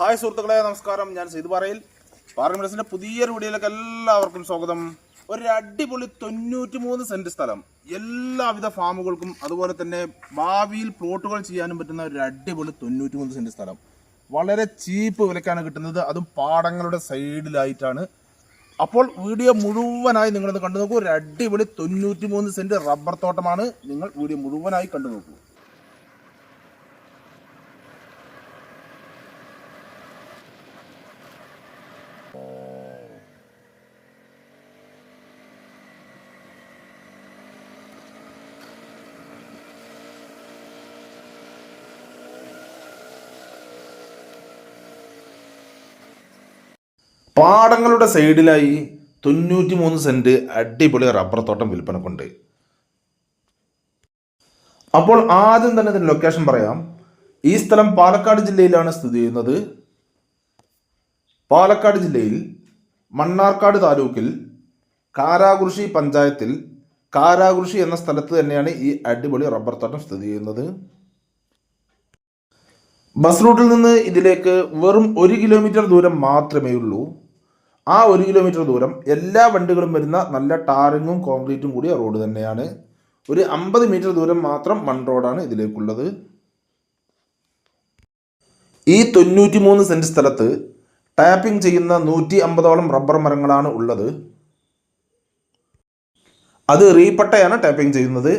Hi സുഹൃത്തുക്കളെ നമസ്കാരം. ഞാൻ സെയ്ത് പറയിൽ. പാർലമെന്റ്സിന്റെ പുതിയൊരു വീഡിയോയിലേക്ക് എല്ലാവർക്കും സ്വാഗതം. ഒരു അടിപൊളി തൊണ്ണൂറ്റി മൂന്ന് സെന്റ് സ്ഥലം. എല്ലാവിധ ഫാമുകൾക്കും അതുപോലെ തന്നെ ഭാവിയിൽ പ്ലോട്ടുകൾ ചെയ്യാനും പറ്റുന്ന ഒരു അടിപൊളി തൊണ്ണൂറ്റി മൂന്ന് സെന്റ് സ്ഥലം. വളരെ ചീപ്പ് വിലക്കാണ് കിട്ടുന്നത്. അതും പാടങ്ങളുടെ സൈഡിലായിട്ടാണ്. അപ്പോൾ വീഡിയോ മുഴുവനായി നിങ്ങളൊന്ന് കണ്ടു നോക്കൂ. ഒരു അടിപൊളി തൊണ്ണൂറ്റി മൂന്ന് സെന്റ് റബ്ബർ തോട്ടമാണ്. നിങ്ങൾ വീഡിയോ മുഴുവനായി കണ്ടു നോക്കൂ. പാടങ്ങളുടെ സൈഡിലായി തൊണ്ണൂറ്റി മൂന്ന് സെന്റ് അടിപൊളി റബ്ബർ തോട്ടം വിൽപ്പനക്കുണ്ട്. അപ്പോൾ ആദ്യം തന്നെ ഇതിന്റെ ലൊക്കേഷൻ പറയാം. ഈ സ്ഥലം പാലക്കാട് ജില്ലയിലാണ് സ്ഥിതി ചെയ്യുന്നത്. പാലക്കാട് ജില്ലയിൽ മണ്ണാർക്കാട് താലൂക്കിൽ കാരാകുറിശി പഞ്ചായത്തിൽ കാരാകുറിശി എന്ന സ്ഥലത്ത് തന്നെയാണ് ഈ അടിപൊളി റബ്ബർ തോട്ടം സ്ഥിതി ചെയ്യുന്നത്. ബസ് റൂട്ടിൽ നിന്ന് ഇതിലേക്ക് വെറും ഒരു കിലോമീറ്റർ ദൂരം മാത്രമേ ഉള്ളൂ ആ ഒരു കിലോമീറ്റർ ദൂരം എല്ലാ വണ്ടികളും വരുന്ന നല്ല ടാറിങ്ങും കോൺക്രീറ്റും കൂടിയ റോഡ് തന്നെയാണ്. ഒരു അമ്പത് മീറ്റർ ദൂരം മാത്രം മൺ റോഡാണ് ഇതിലേക്കുള്ളത്. ഈ തൊണ്ണൂറ്റി മൂന്ന് സെന്റ് സ്ഥലത്ത് ടാപ്പിംഗ് ചെയ്യുന്ന നൂറ്റി അമ്പതോളം റബ്ബർ മരങ്ങളാണ് ഉള്ളത്. അത് റീപ്പട്ടയാണ് ടാപ്പിംഗ് ചെയ്യുന്നത്.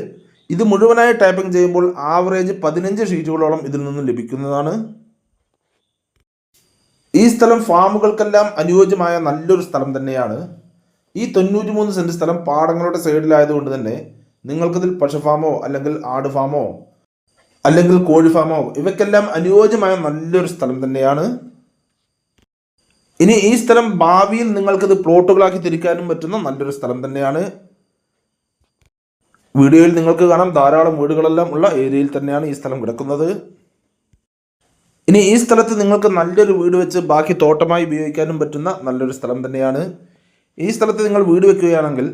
ഇത് മുഴുവനായി ടാപ്പിംഗ് ചെയ്യുമ്പോൾ ആവറേജ് പതിനഞ്ച് ഷീറ്റുകളോളം ഇതിൽ നിന്നും ലഭിക്കുന്നതാണ്. ഈ സ്ഥലം ഫാമുകൾക്കെല്ലാം അനുയോജ്യമായ നല്ലൊരു സ്ഥലം തന്നെയാണ്. ഈ തൊണ്ണൂറ്റി മൂന്ന് സെന്റ് സ്ഥലം പാടങ്ങളുടെ സൈഡിലായതുകൊണ്ട് തന്നെ നിങ്ങൾക്കിതിൽ പശു ഫാമോ അല്ലെങ്കിൽ ആട് ഫാമോ അല്ലെങ്കിൽ കോഴി ഫാമോ ഇവയ്ക്കെല്ലാം അനുയോജ്യമായ നല്ലൊരു സ്ഥലം തന്നെയാണ്. ഇനി ഈ സ്ഥലം ഭാവിയിൽ നിങ്ങൾക്കിത് പ്ലോട്ടുകളാക്കി തിരിക്കാനും പറ്റുന്ന നല്ലൊരു സ്ഥലം തന്നെയാണ്. വീഡിയോയിൽ നിങ്ങൾക്ക് കാണാം ധാരാളം വീടുകളെല്ലാം ഉള്ള ഏരിയയിൽ തന്നെയാണ് ഈ സ്ഥലം കിടക്കുന്നത്. ഇനി ഈ സ്ഥലത്ത് നിങ്ങൾക്ക് നല്ലൊരു വീട് വെച്ച് ബാക്കി തോട്ടമായി ഉപയോഗിക്കാനും പറ്റുന്ന നല്ലൊരു സ്ഥലം തന്നെയാണ്. ഈ സ്ഥലത്ത് നിങ്ങൾ വീട് വെക്കുകയാണെങ്കിൽ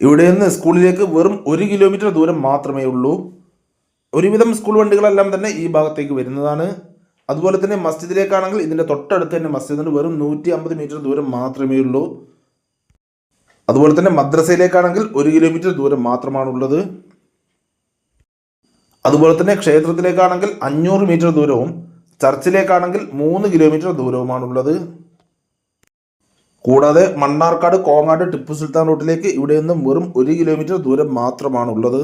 ഇവിടെ നിന്ന് സ്കൂളിലേക്ക് വെറും ഒരു കിലോമീറ്റർ ദൂരം മാത്രമേ ഉള്ളൂ. ഒരുവിധം സ്കൂൾ വണ്ടികളെല്ലാം തന്നെ ഈ ഭാഗത്തേക്ക് വരുന്നതാണ്. അതുപോലെ തന്നെ മസ്ജിദിലേക്കാണെങ്കിൽ ഇതിന്റെ തൊട്ടടുത്ത് തന്നെ മസ്ജിദിന് വെറും നൂറ്റി അമ്പത് മീറ്റർ ദൂരം മാത്രമേ ഉള്ളൂ. അതുപോലെ തന്നെ മദ്രസയിലേക്കാണെങ്കിൽ ഒരു കിലോമീറ്റർ ദൂരം മാത്രമാണുള്ളത്. അതുപോലെ തന്നെ ക്ഷേത്രത്തിലേക്കാണെങ്കിൽ അഞ്ഞൂറ് മീറ്റർ ദൂരവും ചർച്ചിലേക്കാണെങ്കിൽ മൂന്ന് കിലോമീറ്റർ ദൂരവുമാണുള്ളത്. കൂടാതെ മണ്ണാർക്കാട് കോങ്ങാട് ടിപ്പു സുൽത്താൻ റോട്ടിലേക്ക് ഇവിടെ നിന്നും വെറും ഒരു കിലോമീറ്റർ ദൂരം മാത്രമാണുള്ളത്.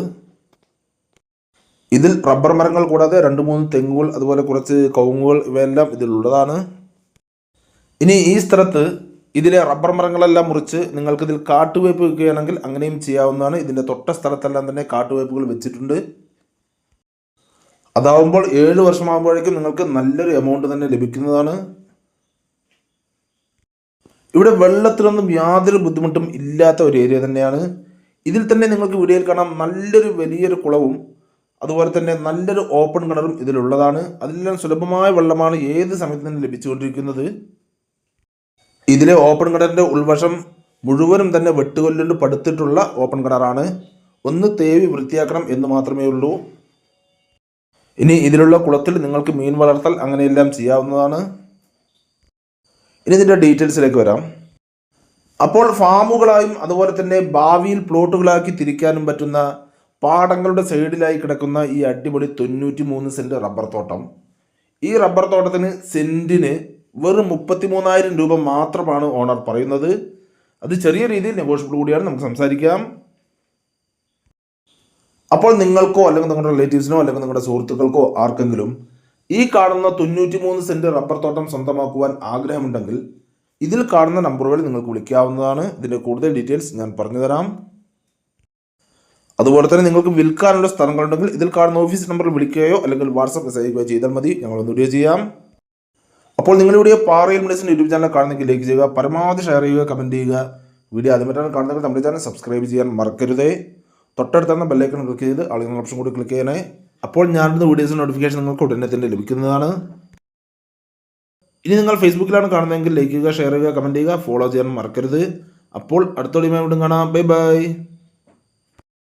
ഇതിൽ റബ്ബർ മരങ്ങൾ കൂടാതെ രണ്ട് മൂന്ന് തെങ്ങുകൾ അതുപോലെ കുറച്ച് കവുങ്ങുകൾ ഇവയെല്ലാം ഇതിലുള്ളതാണ്. ഇനി ഈ സ്ഥലത്ത് ഇതിലെ റബ്ബർ മരങ്ങളെല്ലാം മുറിച്ച് നിങ്ങൾക്കിതിൽ കാട്ടുവയ്പ് വയ്ക്കുകയാണെങ്കിൽ അങ്ങനെയും ചെയ്യാവുന്നതാണ്. ഇതിന്റെ തൊട്ട സ്ഥലത്തെല്ലാം തന്നെ കാട്ടുവേപ്പുകൾ വെച്ചിട്ടുണ്ട്. അതാവുമ്പോൾ ഏഴ് വർഷമാകുമ്പോഴേക്കും നിങ്ങൾക്ക് നല്ലൊരു എമൗണ്ട് തന്നെ ലഭിക്കുന്നതാണ്. ഇവിടെ വെള്ളത്തിനൊന്നും യാതൊരു ബുദ്ധിമുട്ടും ഇല്ലാത്ത ഒരു ഏരിയ തന്നെയാണ്. ഇതിൽ തന്നെ നിങ്ങൾക്ക് വീഡിയോയിൽ കാണാം നല്ലൊരു വലിയൊരു കുളവും അതുപോലെ തന്നെ നല്ലൊരു ഓപ്പൺ കിണറും ഇതിലുള്ളതാണ്. അതിലെല്ലാം സുലഭമായ വെള്ളമാണ് ഏത് സമയത്ത് തന്നെ ലഭിച്ചുകൊണ്ടിരിക്കുന്നത്. ഇതിലെ ഓപ്പൺ കിണറിന്റെ ഉൾവശം മുഴുവനും തന്നെ വെട്ടുകൊല്ലുകൊണ്ട് പടുത്തിട്ടുള്ള ഓപ്പൺ കിണറാണ്. ഒന്ന് തേവി വൃത്തിയാക്കണം എന്ന് മാത്രമേ ഉള്ളൂ. ഇനി ഇതിലുള്ള കുളത്തിൽ നിങ്ങൾക്ക് മീൻ വളർത്തൽ അങ്ങനെയെല്ലാം ചെയ്യാവുന്നതാണ്. ഇനി ഇതിന്റെ ഡീറ്റെയിൽസിലേക്ക് വരാം. അപ്പോൾ ഫാമുകളായും അതുപോലെ തന്നെ ഭാവിയിൽ പ്ലോട്ടുകളാക്കി തിരിക്കാനും പറ്റുന്ന പാടങ്ങളുടെ സൈഡിലായി കിടക്കുന്ന ഈ അടിപൊളി തൊണ്ണൂറ്റി മൂന്ന് സെന്റ് റബ്ബർ തോട്ടം. ഈ റബ്ബർ തോട്ടത്തിന് സെന്റിന് വെറും മുപ്പത്തി മൂന്നായിരം രൂപ മാത്രമാണ് ഓണർ പറയുന്നത്. അത് ചെറിയ രീതിയിൽ നെഗോഷ്യബിൾ കൂടിയാണ്. നമുക്ക് സംസാരിക്കാം. അപ്പോൾ നിങ്ങൾക്കോ അല്ലെങ്കിൽ നിങ്ങളുടെ റിലേറ്റീവ്സിനോ അല്ലെങ്കിൽ നിങ്ങളുടെ സുഹൃത്തുക്കൾക്കോ ആർക്കെങ്കിലും ഈ കാണുന്ന തൊണ്ണൂറ്റി മൂന്ന് സെന്റ് റബ്ബർ തോട്ടം സ്വന്തമാക്കുവാൻ ആഗ്രഹമുണ്ടെങ്കിൽ ഇതിൽ കാണുന്ന നമ്പറുകളിൽ നിങ്ങൾക്ക് വിളിക്കാവുന്നതാണ്. ഇതിന്റെ കൂടുതൽ ഡീറ്റെയിൽസ് ഞാൻ പറഞ്ഞു തരാം. അതുപോലെ തന്നെ നിങ്ങൾക്ക് വിൽക്കാനുള്ള സ്ഥലങ്ങളുണ്ടെങ്കിൽ ഇതിൽ കാണുന്ന ഓഫീസ് നമ്പറിൽ വിളിക്കുകയോ അല്ലെങ്കിൽ വാട്സപ്പ് മെസ്സേജ് ചെയ്യുകയോ ചെയ്താൽ മതി. ഞങ്ങൾ ഞങ്ങളൊന്ന് വീഡിയോ ചെയ്യാം. അപ്പോൾ നിങ്ങളുടെ വീഡിയോ പാറയിൽ മെഡിസിൻ യൂട്യൂബ് ചാനൽ കാണുന്നെങ്കിൽ ലൈക്ക് ചെയ്യുക പരമാവധി ഷെയർ ചെയ്യുക കമന്റ് ചെയ്യുക. വീഡിയോ അതുമായിട്ടാണ് കാണുന്നെങ്കിൽ നമ്മുടെ ചാനൽ സബ്സ്ക്രൈബ് ചെയ്യാൻ മറക്കരുതേ. തൊട്ടടുത്തുന്ന ബെല്ലൈക്കൺ ക്ലിക്ക് ചെയ്ത് ആളുകൾ ഓപ്ഷൻ കൂടി ക്ലിക്ക് ചെയ്യണേ അപ്പോൾ ഞാനിടുന്ന വീഡിയോസ് നോട്ടിഫിക്കേഷൻ നിങ്ങൾക്ക് ഉടനെ തന്നെ ലഭിക്കുന്നതാണ്. ഇനി നിങ്ങൾ ഫേസ്ബുക്കിലാണ് കാണുന്നതെങ്കിൽ ലൈക്ക് ചെയ്യുക ഷെയർ ചെയ്യുക കമന്റ് ചെയ്യുക ഫോളോ ചെയ്യാൻ മറക്കരുത്. അപ്പോൾ അടുത്ത വീഡിയോ വീണ്ടും കാണാം. Bye bye